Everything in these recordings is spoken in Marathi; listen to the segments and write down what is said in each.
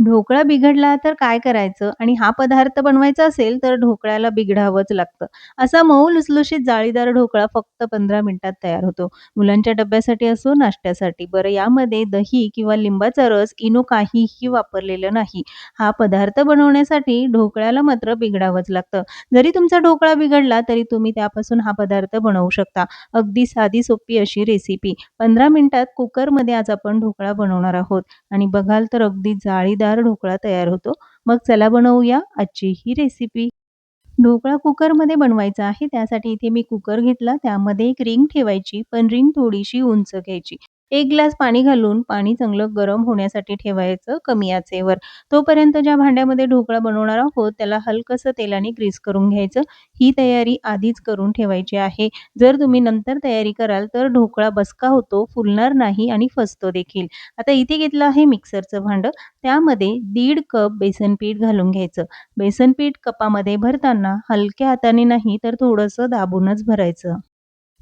ढोकळा बिघडला तर काय करायचं? आणि हा पदार्थ बनवायचा असेल तर ढोकळ्याला बिघडावंच लागतं. असा मऊ लुसलुशीत जाळीदार ढोकळा फक्त 15 मिनिटात तयार होतो. मुलांच्या डब्यासाठी असो, नाश्त्यासाठी. बरं यामध्ये दही किंवा लिंबाचा रस, इनो काहीही वापरलेलं नाही. हा पदार्थ बनवण्यासाठी ढोकळ्याला मात्र बिघडावंच लागतं. जरी तुमचा ढोकळा बिघडला तरी तुम्ही त्यापासून हा पदार्थ बनवू शकता. अगदी साधी सोपी अशी रेसिपी. 15 मिनिटात कुकरमध्ये आज आपण ढोकळा बनवणार आहोत आणि बघाल तर अगदी जाळीदार ढोकळा तयार होतो. मग चला बनवूया आजची ही रेसिपी. ढोकळा कुकरमध्ये बनवायचा आहे. त्यासाठी इथे मी कुकर घेतला. त्यामध्ये एक रिंग ठेवायची, पण रिंग थोडीशी उंच घ्यायची. एक ग्लास पाणी घालून पाणी चांगलं गरम होण्यासाठी ठेवायचं कमी आचेवर. तोपर्यंत ज्या भांड्यामध्ये ढोकळा बनवणार आहोत त्याला हलकसं तेलाने ग्रीस करून घ्यायचं. ही तयारी आधीच करून ठेवायची आहे. जर तुम्ही नंतर तयारी कराल तर ढोकळा बसका होतो, फुलणार नाही आणि फसतो देखील. आता इथे घेतलं आहे मिक्सरचं भांडं. त्यामध्ये दीड कप बेसन पीठ घालून घ्यायचं. बेसन पीठ कपामध्ये भरताना हलक्या हाताने नाही तर थोडंसं दाबूनच भरायचं.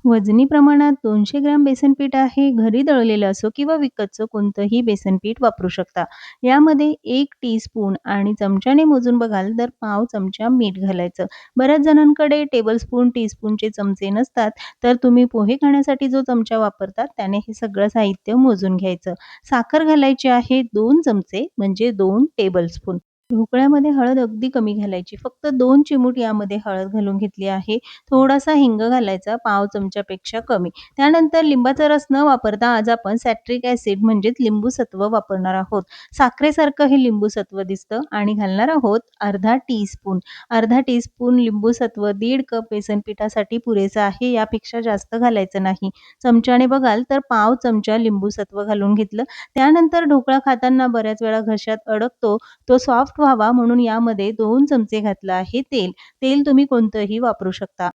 वजनी प्रमाणात दोनशे ग्रॅम बेसन पीठ आहे. घरी दळलेलं असो किंवा विकतचं कोणतंही बेसन पीठ वापरू शकता. यामध्ये 1 टीस्पून आणि चमच्याने मोजून बघाल तर पाव चमचा मीठ घालायचं. बऱ्याच जणांकडे टेबलस्पून, टीस्पूनचे चमचे नसतात, तर तुम्ही पोहे खाण्यासाठी जो चमचा वापरतात त्याने हे सगळं साहित्य मोजून घ्यायचं. साखर घालायची आहे दोन चमचे म्हणजे दोन टेबलस्पून. ढोकळ्यामध्ये हळद अगदी कमी घालायची. फक्त दोन चिमूट यामध्ये हळद घालून घेतली आहे. थोडासा हिंग घालायचा, पाव चमच्यापेक्षा कमी. त्यानंतर लिंबाचा रस न वापरता आज आपण सॅट्रिक ॲसिड म्हणजेच लिंबूसत्व वापरणार आहोत. साखरेसारखं हे लिंबूसत्व दिसतं आणि घालणार आहोत अर्धा टीस्पून. अर्धा टीस्पून लिंबूसत्व दीड कप बेसन पिठासाठी पुरेसं आहे. यापेक्षा जास्त घालायचं नाही. चमच्याने बघाल तर पाव चमचा लिंबूसत्व घालून घेतलं. त्यानंतर ढोकळा खाताना बऱ्याच वेळा घशात अडकतो, तो सॉफ्ट व्हावा म्हणून यामध्ये दोन चमचे घातलं आहे तेल. तेल तुम्ही कोणतंही वापरू शकता.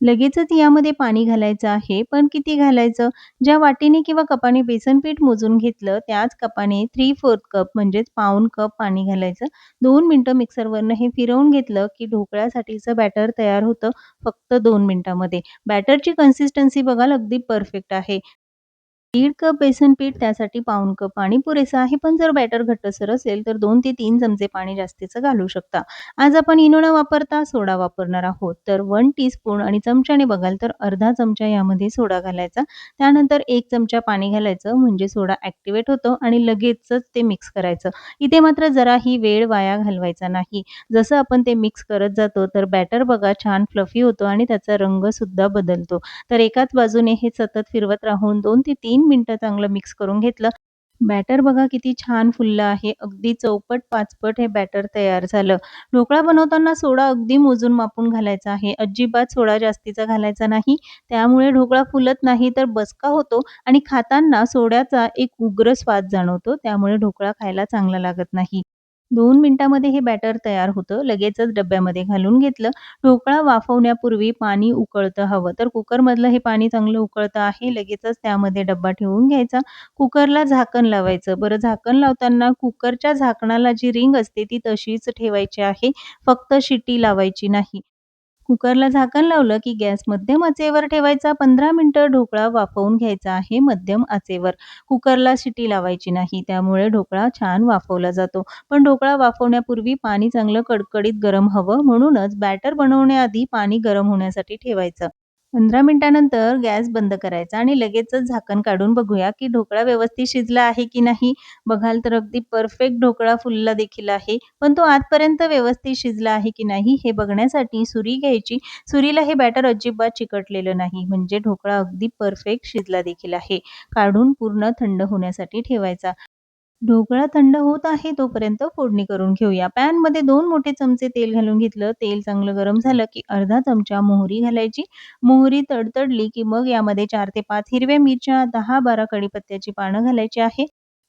लगेचच यामध्ये पाणी घालायचं आहे. पण किती घालायचं? ज्या वाटीने किंवा कपाने बेसन पीठ मोजून घेतलं त्याच कपाने 3/4 कप म्हणजेच पाऊन कप पाणी घालायचं. दोन मिनटं मिक्सरवरनं हे फिरवून घेतलं की ढोकळ्यासाठीचं बॅटर तयार होतं फक्त दोन मिनिटांमध्ये. बॅटरची कन्सिस्टन्सी बघाल अगदी परफेक्ट आहे. दीड कप बेसन पीठ त्यासाठी पाऊण कप पाणी पुरेसं आहे. पण जर बॅटर घट्टसर असेल तर दोन ते तीन चमचे पाणी जास्तीचं घालू शकता. आज आपण इनो न वापरता सोडा वापरणार आहोत. तर वन टीस्पून आणि चमच्याने बघाल तर अर्धा चमचा यामध्ये सोडा घालायचा. त्यानंतर एक चमचा पाणी घालायचं म्हणजे सोडा ॲक्टिवेट होतो आणि लगेचच ते मिक्स करायचं. इथे मात्र जराही वेळ वाया घालवायचा नाही. जसं आपण ते मिक्स करत जातो तर बॅटर बघा छान फ्लफी होतो आणि त्याचा रंगसुद्धा बदलतो. तर एकाच बाजूने हे सतत फिरवत राहून दोन ते तीन मिनटं चांगलं मिक्स करून घेतलं. बॅटर बघा किती छान फुललं आहे. अगदी चौपट-पाचपट हे बॅटर तयार झालं. ढोकळा बनवताना सोडा अगदी मोजून मापून घालायचा आहे. अजिबात सोडा जास्तीचा घालायचा नाही. त्यामुळे ढोकळा फुलत नाही तर बसका होतो आणि खाताना सोड्याचा एक उग्र स्वाद जाणवतो. त्यामुळे ढोकळा खायला चांगला लागत नाही. दोन मिनिटांमध्ये हे बॅटर तयार होतं. लगेचच डब्यामध्ये घालून घेतलं. ढोकळा वाफवण्यापूर्वी पाणी उकळतं हवं. तर कुकरमधलं हे पाणी चांगलं उकळतं आहे. लगेचच त्यामध्ये डब्बा ठेवून घ्यायचा. कुकरला झाकण लावायचं. बरं झाकण लावताना कुकरच्या झाकणाला जी रिंग असते ती तशीच ठेवायची आहे. फक्त शिट्टी लावायची नाही. कुकरला झाकण लावलं की गॅस मध्यम आचेवर ठेवायचा. पंधरा मिनटं ढोकळा वाफवून घ्यायचा आहे मध्यम आचेवर. कुकरला शिटी लावायची नाही. त्यामुळे ढोकळा छान वाफवला जातो. पण ढोकळा वाफवण्यापूर्वी पाणी चांगलं कडकडीत गरम हवं. म्हणूनच बॅटर बनवण्याआधी पाणी गरम होण्यासाठी ठेवायचं. पंधरा मिनिटानंतर गॅस बंद करायचा आणि लगेचच झाकण काढून बघूया की ढोकळा व्यवस्थित शिजला आहे की नाही. बघाल तर अगदी परफेक्ट ढोकळा फुलला देखील आहे. पण तो आतपर्यंत व्यवस्थित शिजला आहे की नाही हे बघण्यासाठी सुरी घ्यायची. सुरीला हे बॅटर अजिबात चिकटलेलं नाही. म्हणजे ढोकळा अगदी परफेक्ट शिजला देखील आहे. काढून पूर्ण थंड होण्यासाठी ठेवायचा. ढोकळा थंड होत आहे तोपर्यंत फोडणी करून घेऊया. पॅनमध्ये दोन मोठे चमचे तेल घालून घेतलं. तेल चांगलं गरम झालं की अर्धा चमचा मोहरी घालायची. मोहरी तडतडली की मग यामध्ये चार ते पाच हिरव्या मिरच्या, दहा बारा कडीपत्त्याची पानं घालायची आहे.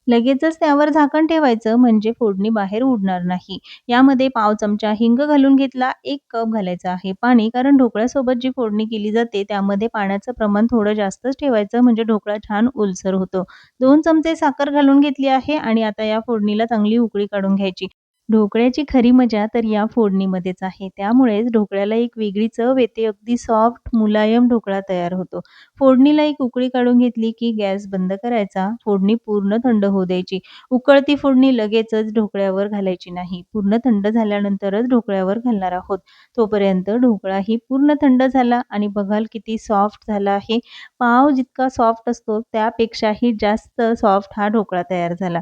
लगेचच त्यावर झाकण ठेवायचं म्हणजे फोडणी बाहेर उडणार नाही. यामध्ये पाव चमचा हिंग घालून घेतला. एक कप घालायचा आहे पाणी कारण ढोकळ्यासोबत जी फोडणी केली जाते त्यामध्ये पाण्याचं प्रमाण थोडं जास्तच ठेवायचं म्हणजे ढोकळा छान ओलसर होतो. दोन चमचे साखर घालून घेतली आहे आणि आता या फोडणीला चांगली उकळी काढून घ्यायची. ढोकळ्याची खरी मजा तर या फोडणीमध्येच आहे. त्यामुळेच ढोकळ्याला एक वेगळी चव येते. अगदी सॉफ्ट, मुलायम ढोकळा तयार होतो. फोडणीला एक उकळी काढून घेतली की गॅस बंद करायचा. फोडणी पूर्ण थंड होऊ द्यायची. उकळती फोडणी लगेचच ढोकळ्यावर घालायची नाही. पूर्ण थंड झाल्यानंतरच ढोकळ्यावर घालणार आहोत. तोपर्यंत ढोकळाही पूर्ण थंड झाला आणि बघाल किती सॉफ्ट झाला आहे. पाव जितका सॉफ्ट असतो त्यापेक्षाही जास्त सॉफ्ट हा ढोकळा तयार झाला.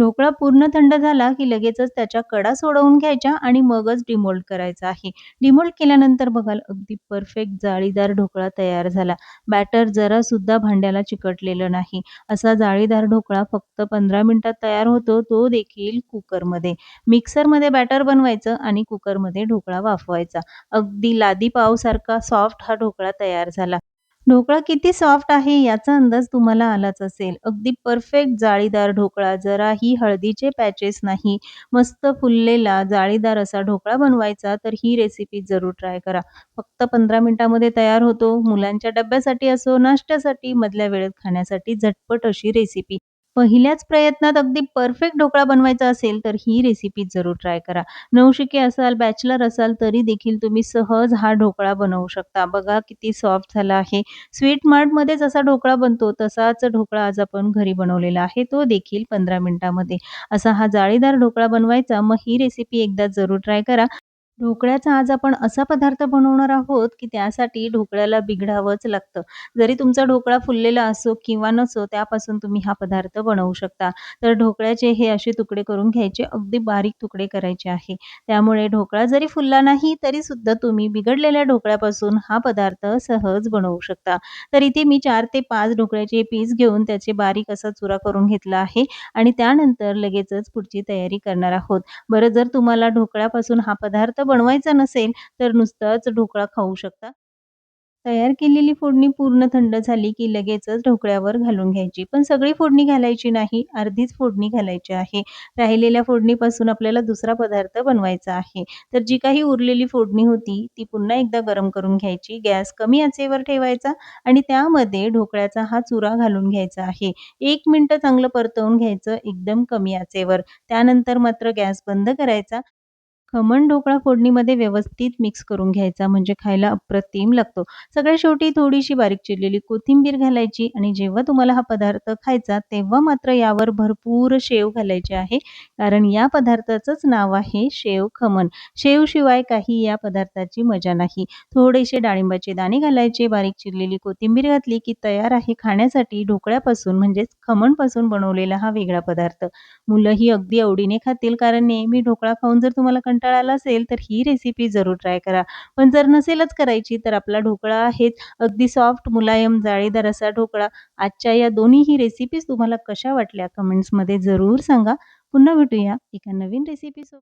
ढोकळा पूर्ण थंड झाला की लगेचच त्याच्या कडा सोडवून घ्यायच्या आणि मगच डिमोल्ड करायचा आहे. डिमोल्ड केल्यानंतर बघाल अगदी परफेक्ट जाळीदार ढोकळा तयार झाला. बॅटर जरासुद्धा भांड्याला चिकटलेलं नाही. असा जाळीदार ढोकळा फक्त 15 मिनिटात तयार होतो, तो देखील कुकरमध्ये. मिक्सरमध्ये बॅटर बनवायचं आणि कुकरमध्ये ढोकळा वाफवायचा. अगदी लादी पावसारखा सॉफ्ट हा ढोकळा तयार झाला. ढोकळा किती सॉफ्ट आहे याचा अंदाज तुम्हाला आलाच असेल. अगदी परफेक्ट जाळीदार ढोकळा, जराही हळदीचे पॅचेस नाही, मस्त फुललेला जाळीदार असा ढोकळा बनवायचा तर ही रेसिपी जरूर ट्राय करा. फक्त 15 मिनिटांमध्ये तयार होतो. मुलांच्या डब्यासाठी असो, नाश्त्यासाठी, मधल्या वेळेत खाण्यासाठी झटपट अशी रेसिपी. पहिल्याच प्रयत्नात अगदी परफेक्ट ढोकळा बनवायचा असेल तर ही रेसिपी जरूर ट्राय करा. नवशिके असाल, बॅचलर असाल तरी देखील तुम्ही सहज हा ढोकळा बनवू शकता. बघा किती सॉफ्ट झाला आहे. स्वीट मार्टमध्ये जसा ढोकळा बनतो तसाच ढोकळा आज आपण घरी बनवलेला आहे, तो देखील 15 मिनिटामध्ये असा हा जाळीदार ढोकळा बनवायचा. मग ही रेसिपी एकदा जरूर ट्राय करा. ढोकळ्याचा आज आपण असा पदार्थ बनवणार आहोत, की त्यासाठी ढोकळ्याला बिघडावंच लागतं. जरी तुमचा ढोकळा फुललेला असो किंवा नसो, त्यापासून तुम्ही हा पदार्थ बनवू शकता. तर ढोकळ्याचे हे असे तुकडे करून घ्यायचे, अगदी बारीक तुकडे करायचे आहे. त्यामुळे ढोकळा जरी फुलला नाही, तरी सुद्धा तुम्ही बिघडलेल्या ढोकळ्यापासून हा पदार्थ सहज बनवू शकता. तर इथे मी चार ते पाच ढोकळ्याचे पीस घेऊन त्याचे बारीक असा चुरा करून घेतला आहे आणि त्यानंतर लगेचच पुढची तयारी करणार आहोत. बरं, जर तुम्हाला ढोकळ्यापासून हा पदार्थ बनवायचा नसेल, तर नुसताच ढोकळा खाऊ शकता. तयार केलेली फोडणी पूर्ण थंड झाली की लगेचच ढोकळ्यावर घालून घ्यायची. पण सगळी फोडणी घालायची नाही, अर्धीच फोडणी घालायची आहे. राहिलेल्या फोडणीपासून आपल्याला दुसरा पदार्थ बनवायचा आहे. तर जी काही उरलेली फोडणी होती, ती पुन्हा एकदा गरम करून घ्यायची. गॅस कमी आचेवर ठेवायचा आणि त्यामध्ये ढोकळ्याचा हा चुरा घालून घ्यायचा आहे. एक मिनटं चांगलं परतवून घ्यायचं एकदम कमी आचेवर. त्यानंतर मात्र गॅस बंद करायचा. खमण ढोकळा फोडणीमध्ये व्यवस्थित मिक्स करून घ्यायचा, म्हणजे खायला अप्रतिम लागतो. सगळ्यात शेवटी थोडीशी बारीक चिरलेली कोथिंबीर घालायची आणि जेव्हा तुम्हाला हा पदार्थ खायचा, तेव्हा मात्र यावर भरपूर शेव घालायचे आहे. कारण या पदार्थाचंच नाव आहे शेव खमण. शेवशिवाय काही या पदार्थाची मजा नाही. थोडेसे डाळिंबाचे दाणे घालायचे, बारीक चिरलेली कोथिंबीर घातली की तयार आहे खाण्यासाठी ढोकळ्यापासून म्हणजेच खमणपासून बनवलेला हा वेगळा पदार्थ. मुलंही अगदी आवडीने खातील, कारण नेहमी ढोकळा खाऊन जर तुम्हाला कंटाळाला असेल, तर ही रेसिपी जरूर ट्राय करा. पण जर नसेलच करायची, तर आपला ढोकळा आहेच. अगदी सॉफ्ट, मुलायम, जाळीदार असा ढोकळा. आजच्या या दोन्हीही रेसिपीज तुम्हाला कशा वाटल्या कमेंट्समध्ये जरूर सांगा. पुन्हा भेटूया एका नवीन रेसिपीसोबत.